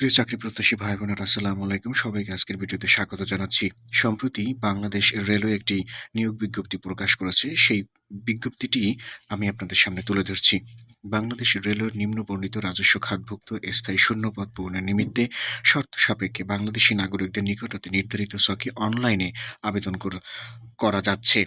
প্রিয় চাকরি প্রত্যাশী ভাই বোনেরা আসসালামু আলাইকুম। সবাইকে আজকের ভিডিওতে স্বাগত জানাচ্ছি। সম্প্রতি বাংলাদেশ রেলওয়ে একটি নিয়োগ বিজ্ঞপ্তি প্রকাশ করেছে। সেই বিজ্ঞপ্তিটি আমি আপনাদের সামনে তুলে ধরছি। বাংলাদেশ রেলওয়ের নিম্ন বর্ণিত রাজস্ব খাতভুক্ত স্থায়ী শূন্যপদ পূরণের নিমিত্তে শর্ত সাপেক্ষে বাংলাদেশি নাগরিকদের নিকটতে নির্ধারিত সকে অনলাইনে আবেদন করা যাচ্ছে।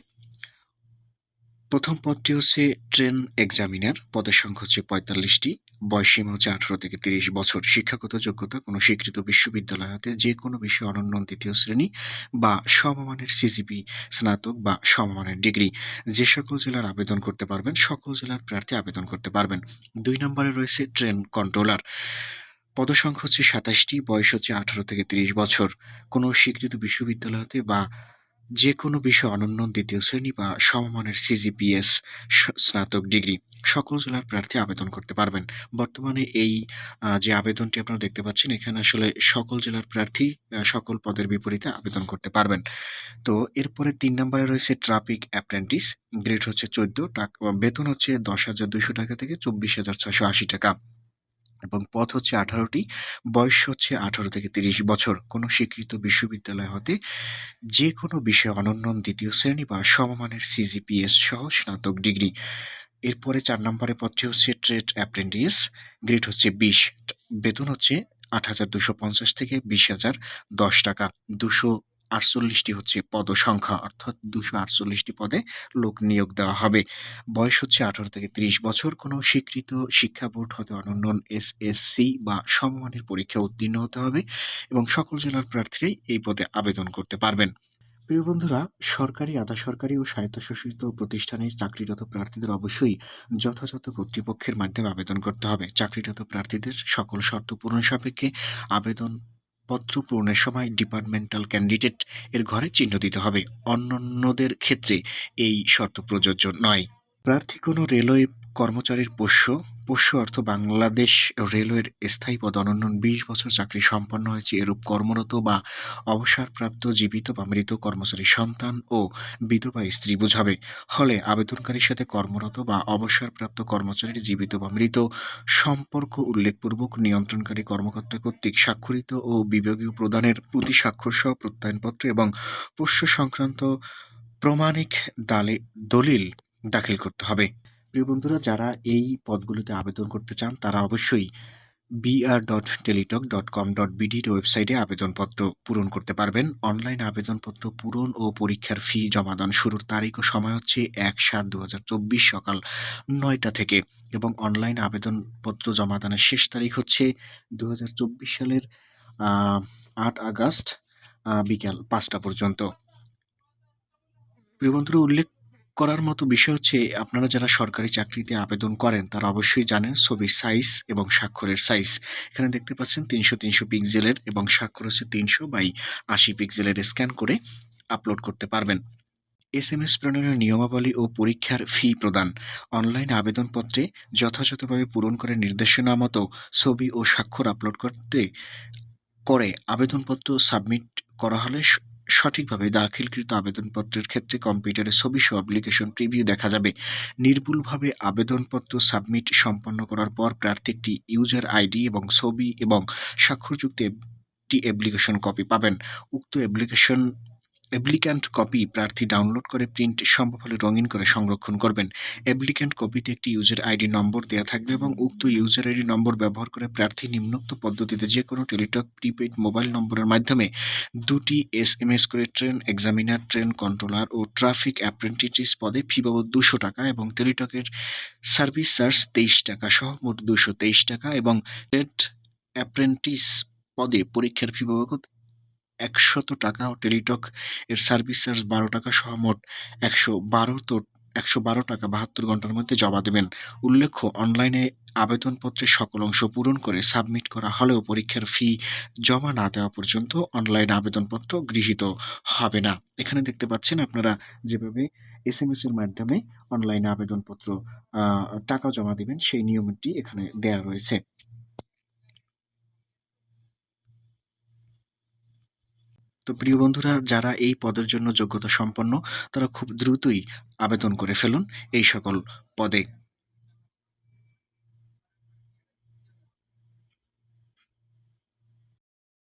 প্রথম পদটি হচ্ছে ট্রেন এক্সামিনার। পদের সংখ্যা হচ্ছে পঁয়তাল্লিশটি। বয়সীমা হচ্ছে আঠারো থেকে তিরিশ বছর, শিক্ষাগত যোগ্যতা কোনো স্বীকৃত বিশ্ববিদ্যালয় হতে যে কোনো বিষয়ে অনন্য দ্বিতীয় শ্রেণি বা সমমানের সিজিপি স্নাতক বা সমমানের ডিগ্রি, যে সকল জেলার আবেদন করতে পারবেন, সকল জেলার প্রার্থী আবেদন করতে পারবেন। দুই নম্বরে রয়েছে ট্রেন কন্ট্রোলার। পদসংখ্যা হচ্ছে সাতাশটি, বয়স হচ্ছে আঠারো থেকে তিরিশ বছর। কোনো স্বীকৃত বিশ্ববিদ্যালয় হতে বা যে কোনো বিষয়ে অনন্য দ্বিতীয় শ্রেণি বা সমমানের সিজিপিএস স্নাতক ডিগ্রি। সকল জেলার প্রার্থী আবেদন করতে পারবেন। বর্তমানে এই যে আবেদনটি আপনারা দেখতে পাচ্ছেন, এখানে আসলে সকল জেলার প্রার্থী সকল পদের বিপরীতে আবেদন করতে পারবেন। তো এরপরে তিন নম্বরে রয়েছে ট্রাফিক অ্যাপ্রেন্টিস, গ্রেড হচ্ছে চোদ্দ, টাকা, বেতন হচ্ছে দশ হাজার দুইশো টাকা থেকে চব্বিশ হাজার ছশো আশি টাকা এবং পথ হচ্ছে আঠারোটি, বয়স হচ্ছে আঠারো থেকে তিরিশ বছর। কোনো স্বীকৃত বিশ্ববিদ্যালয় হতে যে কোনো বিষয়ে অনন্য দ্বিতীয় শ্রেণি বা সমমানের সিজিপিএস সহ স্নাতক ডিগ্রি। এরপরে চার নম্বরে পদটি হচ্ছে ট্রেড অ্যাপ্রেন্টিস, গ্রেড হচ্ছে বিশ, বেতন হচ্ছে আট হাজার দুশো পঞ্চাশ থেকে বিশ হাজার দশ টাকা। দুশো আটচল্লিশটি হচ্ছে পদ সংখ্যা অর্থাৎ দুশো আটচল্লিশটি পদে লোক নিয়োগ দেওয়া হবে। বয়স হচ্ছে আঠারো থেকে তিরিশ বছর। কোনো স্বীকৃত শিক্ষা বোর্ড হতে অনন্য এস এস সি বা সমমানের পরীক্ষা উত্তীর্ণ হতে হবে এবং সকল জেলার প্রার্থীরাই এই পদে আবেদন করতে পারবেন। প্রিয় বন্ধুরা, সরকারি আধা সরকারি ও স্বায়ত্তশাসিত প্রতিষ্ঠানের চাকরিরত প্রার্থীদের অবশ্যই যথাযথ কর্তৃপক্ষের মাধ্যমে আবেদন করতে হবে। চাকরিরত প্রার্থীদের সকল শর্ত পূরণ সাপেক্ষে আবেদন পত্র পূরণের সময় ডিপার্টমেন্টাল ক্যান্ডিডেট এর ঘরে চিহ্ন দিতে হবে। অন্যান্যদের ক্ষেত্রে এই শর্ত প্রযোজ্য নয়। প্রার্থী কোনো রেলওয়ে কর্মচারীর পোষ্য। পোষ্য অর্থ বাংলাদেশ রেলওয়ের স্থায়ী পদ। অনন্য বিশ বছর চাকরি সম্পন্ন হয়েছে। এরূপ কর্মরত বা অবসরপ্রাপ্ত, জীবিত বা মৃত কর্মচারীর সন্তান ও বিধবা স্ত্রী বোঝাবে। হলে আবেদনকারীর সাথে কর্মরত বা অবসরপ্রাপ্ত কর্মচারীর জীবিত বা মৃত সম্পর্ক উল্লেখপূর্বক নিয়ন্ত্রণকারী কর্মকর্তা কর্তৃক স্বাক্ষরিত ও বিভাগীয় প্রদানের প্রতি স্বাক্ষর সহ প্রত্যয়নপত্র এবং পোষ্য সংক্রান্ত প্রমাণিক দালে, দলিল দাখিল করতে হবে। প্রিয় বন্ধুরা, যারা এই পদগুলোতে আবেদন করতে চান, তারা অবশ্যই BR dot Teletalk dot com dot বিডির ওয়েবসাইটে আবেদনপত্র পূরণ করতে পারবেন। অনলাইন আবেদনপত্র পূরণ ও পরীক্ষার ফি জমাদান শুরুর তারিখ ও সময় হচ্ছে এক সাত দু সকাল নয়টা থেকে এবং অনলাইন আবেদনপত্র জমাদানের শেষ তারিখ হচ্ছে দু হাজার চব্বিশ সালের আট আগস্ট বিকাল পাঁচটা পর্যন্ত। প্রিয় বন্ধুরা, উল্লেখ করার মতো বিষয় হচ্ছে, আপনারা যারা সরকারি চাকরিতে আবেদন করেন, তারা অবশ্যই জানেন ছবির সাইজ এবং স্বাক্ষরের সাইজ এখানে দেখতে পাচ্ছেন তিনশো তিনশো পিক্সেলের এবং স্বাক্ষর হচ্ছে তিনশো বাই আশি পিক্সেলের স্ক্যান করে আপলোড করতে পারবেন। এস এম এস প্রণয়নের নিয়মাবলী ও পরীক্ষার ফি প্রদান। অনলাইন আবেদনপত্রে যথাযথভাবে পূরণ করে নির্দেশনা মতো ছবি ও স্বাক্ষর আপলোড করতে, করে আবেদনপত্র সাবমিট করা হলে সঠিকভাবে দাখিলকৃত আবেদনপত্রের ক্ষেত্রে কম্পিউটারে ছবি সহ অ্যাপ্লিকেশন প্রিভিউ দেখা যাবে। নির্ভুলভাবে আবেদনপত্র সাবমিট সম্পন্ন করার পর প্রার্থী একটি ইউজার আইডি এবং ছবি এবং স্বাক্ষরযুক্ত একটি অ্যাপ্লিকেশন কপি পাবেন। উক্ত অ্যাপ্লিকেশন অ্যাপ্লিক্যান্ট কপি প্রার্থী ডাউনলোড করে প্রিন্ট সম্ভব হলে রঙিন করে সংরক্ষণ করবেন। অ্যাপ্লিক্যান্ট কপিতে একটি ইউজার আইডি নম্বর দেওয়া থাকবে এবং উক্ত ইউজার আইডি নম্বর ব্যবহার করে প্রার্থী নিম্নোক্ত পদ্ধতিতে যে কোনো টেলিটক প্রিপেড মোবাইল নম্বরের মাধ্যমে দুটি এস এম এস করে ট্রেন এক্সামিনার ট্রেন কন্ট্রোলার ও ট্রাফিক অ্যাপ্রেন্টিস পদে ফি বাবদ দুশো টাকা এবং টেলিটকের সার্ভিস চার্জ তেইশ টাকা সহ মোট দুশো তেইশ টাকা এবং ট্রেড অ্যাপ্রেন্টিস পদে পরীক্ষার ফি বাবদ একশত টাকা ও টেলিটক এর সার্ভিস চার্জ বারো টাকা সহ মোট একশো বারো তো, একশো বারো টাকা বাহাত্তর ঘণ্টার মধ্যে জমা দেবেন। উল্লেখ্য, অনলাইনে আবেদনপত্রের সকল অংশ পূরণ করে সাবমিট করা হলেও পরীক্ষার ফি জমা না দেওয়া পর্যন্ত অনলাইন আবেদনপত্র গৃহীত হবে না। এখানে দেখতে পাচ্ছেন আপনারা যেভাবে এস এম এস এর মাধ্যমে অনলাইনে আবেদনপত্র টাকা জমা দেবেন, সেই নিয়মটি এখানে দেয়া রয়েছে। তো প্রিয় বন্ধুরা, যারা এই পদের জন্য যোগ্যতা সম্পন্ন, তারা খুব দ্রুতই আবেদন করে ফেলুন এই সকল পদে।